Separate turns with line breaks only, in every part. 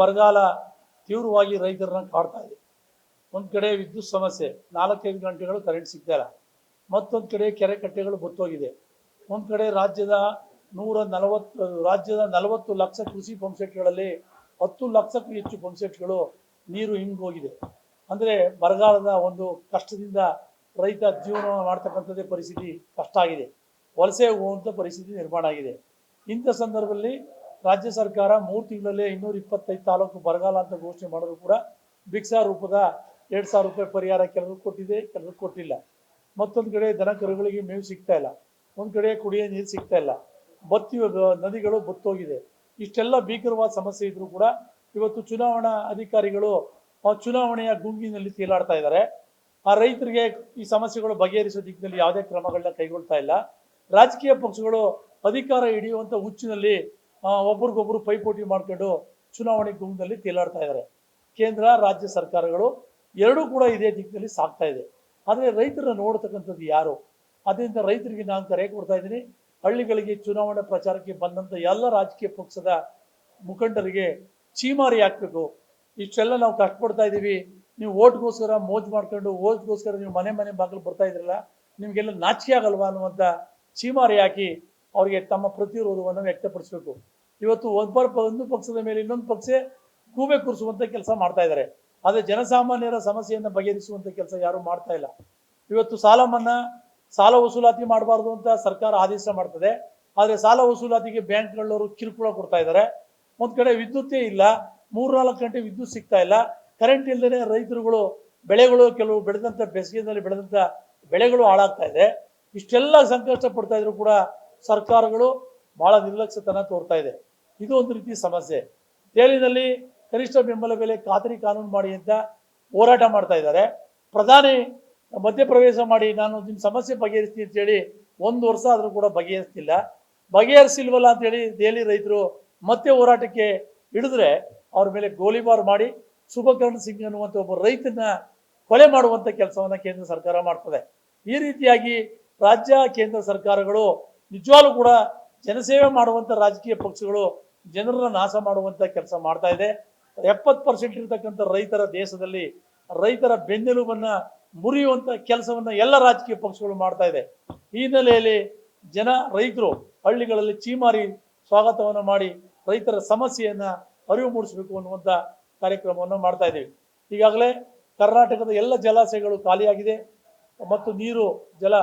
ಬರಗಾಲ ತೀವ್ರವಾಗಿ ರೈತರನ್ನ ಕಾಡ್ತಾ ಇದೆ. ಒಂದು ಕಡೆ ವಿದ್ಯುತ್ ಸಮಸ್ಯೆ, ನಾಲ್ಕೈದು ಗಂಟೆಗಳು ಕರೆಂಟ್ ಸಿಗ್ತಾ ಇಲ್ಲ. ಮತ್ತೊಂದು ಕಡೆ ಕೆರೆ ಕಟ್ಟೆಗಳು ಬತ್ತೋಗಿದೆ. ಒಂದು ಕಡೆ ರಾಜ್ಯದ ನೂರ ನಲವತ್ತು, ರಾಜ್ಯದ ನಲವತ್ತು ಲಕ್ಷ ಕೃಷಿ ಪಂಪ್ಸೆಟ್ಗಳಲ್ಲಿ ಹತ್ತು ಲಕ್ಷಕ್ಕೂ ಹೆಚ್ಚು ಪಂಪ್ಸೆಟ್ಗಳು ನೀರು ಹಿಂಗೋಗಿದೆ ಅಂದರೆ ಬರಗಾಲದ ಒಂದು ಕಷ್ಟದಿಂದ ರೈತ ಜೀವನವನ್ನು ಮಾಡ್ತಕ್ಕಂಥದ್ದೇ ಪರಿಸ್ಥಿತಿ ಕಷ್ಟ ಆಗಿದೆ. ವಲಸೆ ಹೋಗುವಂಥ ಪರಿಸ್ಥಿತಿ ನಿರ್ಮಾಣ ಆಗಿದೆ. ಇಂಥ ಸಂದರ್ಭದಲ್ಲಿ ರಾಜ್ಯ ಸರ್ಕಾರ ಮೂರು ತಿಂಗಳಲ್ಲೇ ಇನ್ನೂರ ಇಪ್ಪತ್ತೈದು ತಾಲೂಕು ಬರಗಾಲ ಅಂತ ಘೋಷಣೆ ಮಾಡಿದ್ರು ಕೂಡ ಭಿಕ್ಷಾ ರೂಪದ ಎರಡು ಸಾವಿರ ರೂಪಾಯಿ ಪರಿಹಾರ ಕೆಲವರು ಕೊಟ್ಟಿದೆ ಕೆಲವರು ಕೊಟ್ಟಿಲ್ಲ. ಮತ್ತೊಂದು ಕಡೆ ದನ ಕರುಗಳಿಗೆ ಮೇವು ಸಿಗ್ತಾ ಇಲ್ಲ. ಒಂದು ಕಡೆ ಕುಡಿಯೋ ನೀರು ಸಿಗ್ತಾ ಇಲ್ಲ. ಬತ್ತಿ ನದಿಗಳು ಬತ್ತೋಗಿದೆ. ಇಷ್ಟೆಲ್ಲ ಭೀಕರವಾದ ಸಮಸ್ಯೆ ಇದ್ರೂ ಕೂಡ ಇವತ್ತು ಚುನಾವಣಾ ಅಧಿಕಾರಿಗಳು ಚುನಾವಣೆಯ ಗುಂಗಿನಲ್ಲಿ ತೇಲಾಡ್ತಾ ಇದ್ದಾರೆ. ಆ ರೈತರಿಗೆ ಈ ಸಮಸ್ಯೆಗಳು ಬಗೆಹರಿಸೋ ದಿಕ್ಕಿನಲ್ಲಿ ಯಾವುದೇ ಕ್ರಮಗಳನ್ನ ಕೈಗೊಳ್ತಾ ಇಲ್ಲ. ರಾಜಕೀಯ ಪಕ್ಷಗಳು ಅಧಿಕಾರ ಹಿಡಿಯುವಂತ ಹುಚ್ಚಿನಲ್ಲಿ ಒಬ್ರಿಗೊಬ್ರು ಪೈಪೋಟಿ ಮಾಡ್ಕೊಂಡು ಚುನಾವಣೆ ಗುಂಪಲ್ಲಿ ತೇಲಾಡ್ತಾ ಇದ್ದಾರೆ ಕೇಂದ್ರ, ರಾಜ್ಯ ಸರ್ಕಾರಗಳು ಎರಡೂ ಕೂಡ ಇದೇ ದಿಕ್ಕಿನಲ್ಲಿ ಸಾಗ್ತಾ ಇದೆ. ಆದರೆ ರೈತರನ್ನ ನೋಡ್ತಕ್ಕಂಥದ್ದು ಯಾರು? ಅದರಿಂದ ರೈತರಿಗೆ ನಾನು ಕರೆ ಕೊಡ್ತಾ ಇದ್ದೀನಿ. ಹಳ್ಳಿಗಳಿಗೆ ಚುನಾವಣಾ ಪ್ರಚಾರಕ್ಕೆ ಬಂದಂಥ ಎಲ್ಲ ರಾಜಕೀಯ ಪಕ್ಷದ ಮುಖಂಡರಿಗೆ ಚೀಮಾರಿ ಹಾಕ್ಬೇಕು. ಇಷ್ಟೆಲ್ಲ ನಾವು ಕಷ್ಟಪಡ್ತಾ ಇದ್ದೀವಿ. ನೀವು ಓಟ್ಗೋಸ್ಕರ ಮೋಜ್ ಮಾಡ್ಕೊಂಡು, ಓಟ್ಗೋಸ್ಕರ ನೀವು ಮನೆ ಮನೆ ಬಾಗಿಲು ಬರ್ತಾ ಇದ್ರಲ್ಲ, ನಿಮಗೆಲ್ಲ ನಾಚಿಕೆ ಆಗಲ್ವಾ ಅನ್ನುವಂಥ ಚೀಮಾರಿ ಹಾಕಿ ಅವರಿಗೆ ತಮ್ಮ ಪ್ರತಿರೋಧವನ್ನು ವ್ಯಕ್ತಪಡಿಸಬೇಕು. ಇವತ್ತು ಒಬ್ಬರ ಒಂದು ಪಕ್ಷದ ಮೇಲೆ ಇನ್ನೊಂದು ಪಕ್ಷ ಕೂಬೆ ಕೂರಿಸುವಂತ ಕೆಲಸ ಮಾಡ್ತಾ ಇದ್ದಾರೆ. ಆದರೆ ಜನಸಾಮಾನ್ಯರ ಸಮಸ್ಯೆಯನ್ನು ಬಗೆಹರಿಸುವಂತ ಕೆಲಸ ಯಾರು ಮಾಡ್ತಾ ಇಲ್ಲ. ಇವತ್ತು ಸಾಲ ಮನ್ನಾ, ಸಾಲ ವಸೂಲಾತಿ ಮಾಡಬಾರ್ದು ಅಂತ ಸರ್ಕಾರ ಆದೇಶ ಮಾಡ್ತದೆ. ಆದರೆ ಸಾಲ ವಸೂಲಾತಿಗೆ ಬ್ಯಾಂಕ್ಗಳವರು ಕಿರುಕುಳ ಕೊಡ್ತಾ ಇದ್ದಾರೆ. ಒಂದ್ ಕಡೆ ವಿದ್ಯುತ್ತೇ ಇಲ್ಲ, ಮೂರ್ನಾಲ್ಕು ಗಂಟೆ ವಿದ್ಯುತ್ ಸಿಗ್ತಾ ಇಲ್ಲ. ಕರೆಂಟ್ ಇಲ್ಲದೇ ರೈತರುಗಳು ಬೆಳೆಗಳು ಕೆಲವು ಬೆಳೆದಂಥ ಬೇಸಿಗೆಯಲ್ಲಿ ಬೆಳೆದಂಥ ಬೆಳೆಗಳು ಹಾಳಾಗ್ತಾ ಇದೆ. ಇಷ್ಟೆಲ್ಲ ಸಂಕಷ್ಟ ಪಡ್ತಾ ಇದ್ರು ಕೂಡ ಸರ್ಕಾರಗಳು ಬಹಳ ನಿರ್ಲಕ್ಷ್ಯತನ ತೋರ್ತಾ ಇದೆ. ಇದು ಒಂದು ರೀತಿ ಸಮಸ್ಯೆ. ದೆಹಲಿನಲ್ಲಿ ಕನಿಷ್ಠ ಬೆಂಬಲ ಬೆಲೆ ಖಾತರಿ ಕಾನೂನು ಮಾಡಿ ಅಂತ ಹೋರಾಟ ಮಾಡ್ತಾ ಇದ್ದಾರೆ. ಪ್ರಧಾನಿ ಮಧ್ಯಪ್ರವೇಶ ಮಾಡಿ ನಾನು ನಿಮ್ಮ ಸಮಸ್ಯೆ ಬಗೆಹರಿಸ್ತೀನಿ ಅಂತೇಳಿ ಒಂದು ವರ್ಷ ಆದರೂ ಕೂಡ ಬಗೆಹರಿಸ್ತಿಲ್ಲ. ಬಗೆಹರಿಸಿಲ್ವಲ್ಲ ಅಂತೇಳಿ ದೆಹಲಿ ರೈತರು ಮತ್ತೆ ಹೋರಾಟಕ್ಕೆ ಹಿಡಿದ್ರೆ ಅವ್ರ ಮೇಲೆ ಗೋಲಿಬಾರ್ ಮಾಡಿ ಶುಭಕರಣ್ ಸಿಂಗ್ ಅನ್ನುವಂಥ ಒಬ್ಬ ರೈತನ ಕೊಲೆ ಮಾಡುವಂಥ ಕೆಲಸವನ್ನು ಕೇಂದ್ರ ಸರ್ಕಾರ ಮಾಡ್ತದೆ. ಈ ರೀತಿಯಾಗಿ ರಾಜ್ಯ, ಕೇಂದ್ರ ಸರ್ಕಾರಗಳು ನಿಜವಾಗ್ಲೂ ಕೂಡ ಜನಸೇವೆ ಮಾಡುವಂಥ ರಾಜಕೀಯ ಪಕ್ಷಗಳು ಜನರನ್ನ ನಾಶ ಮಾಡುವಂಥ ಕೆಲಸ ಮಾಡ್ತಾ ಇದೆ. ಎಪ್ಪತ್ತು ಪರ್ಸೆಂಟ್ ಇರತಕ್ಕಂಥ ರೈತರ ದೇಶದಲ್ಲಿ ರೈತರ ಬೆನ್ನೆಲುಬನ್ನ ಮುರಿಯುವಂಥ ಕೆಲಸವನ್ನ ಎಲ್ಲ ರಾಜಕೀಯ ಪಕ್ಷಗಳು ಮಾಡ್ತಾ ಇದೆ. ಈ ಹಿನ್ನೆಲೆಯಲ್ಲಿ ಜನ ರೈತರು ಹಳ್ಳಿಗಳಲ್ಲಿ ಚೀಮಾರಿ ಸ್ವಾಗತವನ್ನು ಮಾಡಿ ರೈತರ ಸಮಸ್ಯೆಯನ್ನ ಅರಿವು ಮೂಡಿಸಬೇಕು ಅನ್ನುವಂಥ ಕಾರ್ಯಕ್ರಮವನ್ನು ಮಾಡ್ತಾ ಇದ್ದೀವಿ. ಈಗಾಗಲೇ ಕರ್ನಾಟಕದ ಎಲ್ಲ ಜಲಾಶಯಗಳು ಖಾಲಿಯಾಗಿದೆ ಮತ್ತು ನೀರು ಜಲ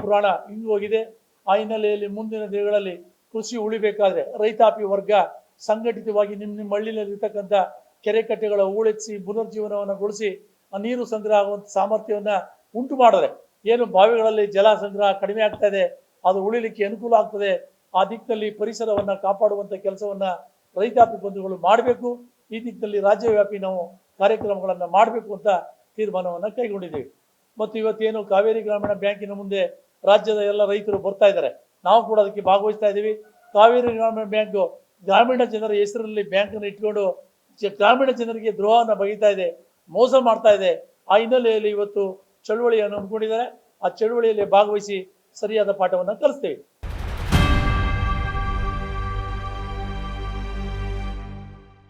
ಪುರಾಣ ಇಂಗು ಹೋಗಿದೆ ಆ ಹಿನ್ನೆಲೆಯಲ್ಲಿ ಮುಂದಿನ ದಿನಗಳಲ್ಲಿ ಕೃಷಿ ಉಳಿಬೇಕಾದ್ರೆ ರೈತಾಪಿ ವರ್ಗ ಸಂಘಟಿತವಾಗಿ ನಿಮ್ಮ ನಿಮ್ಮ ಕೆರೆಕಟ್ಟೆಗಳ ಕೆರೆ ಕಟ್ಟೆಗಳ ಉಳಿಸಿ ಪುನರ್ಜೀವನವನ್ನುಗೊಳಿಸಿ ಆ ನೀರು ಸಂಗ್ರಹ ಆಗುವಂಥ ಸಾಮರ್ಥ್ಯವನ್ನ ಉಂಟು ಮಾಡಿದ್ರೆ ಏನು ಬಾವಿಗಳಲ್ಲಿ ಜಲ ಸಂಗ್ರಹ ಕಡಿಮೆ ಆಗ್ತಾ ಇದೆ, ಅದು ಉಳಿಲಿಕ್ಕೆ ಅನುಕೂಲ ಆಗ್ತದೆ, ಆ ದಿಕ್ಕಿನಲ್ಲಿ ಪರಿಸರವನ್ನು ಕಾಪಾಡುವಂಥ ಕೆಲಸವನ್ನ ರೈತಾಪಿ ಬಂಧುಗಳು ಮಾಡಬೇಕು, ಈ ದಿಕ್ಕಿನಲ್ಲಿ ರಾಜ್ಯವ್ಯಾಪಿ ನಾವು ಕಾರ್ಯಕ್ರಮಗಳನ್ನು ಮಾಡಬೇಕು ಅಂತ ತೀರ್ಮಾನವನ್ನು ಕೈಗೊಂಡಿದ್ದೀವಿ. ಮತ್ತು ಇವತ್ತೇನು ಕಾವೇರಿ ಗ್ರಾಮೀಣ ಬ್ಯಾಂಕಿನ ಮುಂದೆ ರಾಜ್ಯದ ಎಲ್ಲ ರೈತರು ಬರ್ತಾ ಇದ್ದಾರೆ. ನಾವು ಕೂಡ ಅದಕ್ಕೆ ಭಾಗವಹಿಸ್ತಾ ಇದ್ದೀವಿ. ಕಾವೇರಿ ಗ್ರಾಮೀಣ ಬ್ಯಾಂಕ್, ಗ್ರಾಮೀಣ ಜನರ ಹೆಸರಲ್ಲಿ ಬ್ಯಾಂಕನ್ನು ಇಟ್ಕೊಂಡು ಗ್ರಾಮೀಣ ಜನರಿಗೆ ದ್ರೋಹವನ್ನು ಬಗೀತಾ ಇದೆ, ಮೋಸ ಮಾಡ್ತಾ ಇದೆ. ಆ ಹಿನ್ನೆಲೆಯಲ್ಲಿ ಇವತ್ತು ಚಳುವಳಿಯನ್ನು ಹಮ್ಮಿಕೊಂಡಿದ್ದಾರೆ. ಆ ಚಳುವಳಿಯಲ್ಲಿ ಭಾಗವಹಿಸಿ ಸರಿಯಾದ ಪಾಠವನ್ನು ಕಲಿಸ್ತೇವೆ.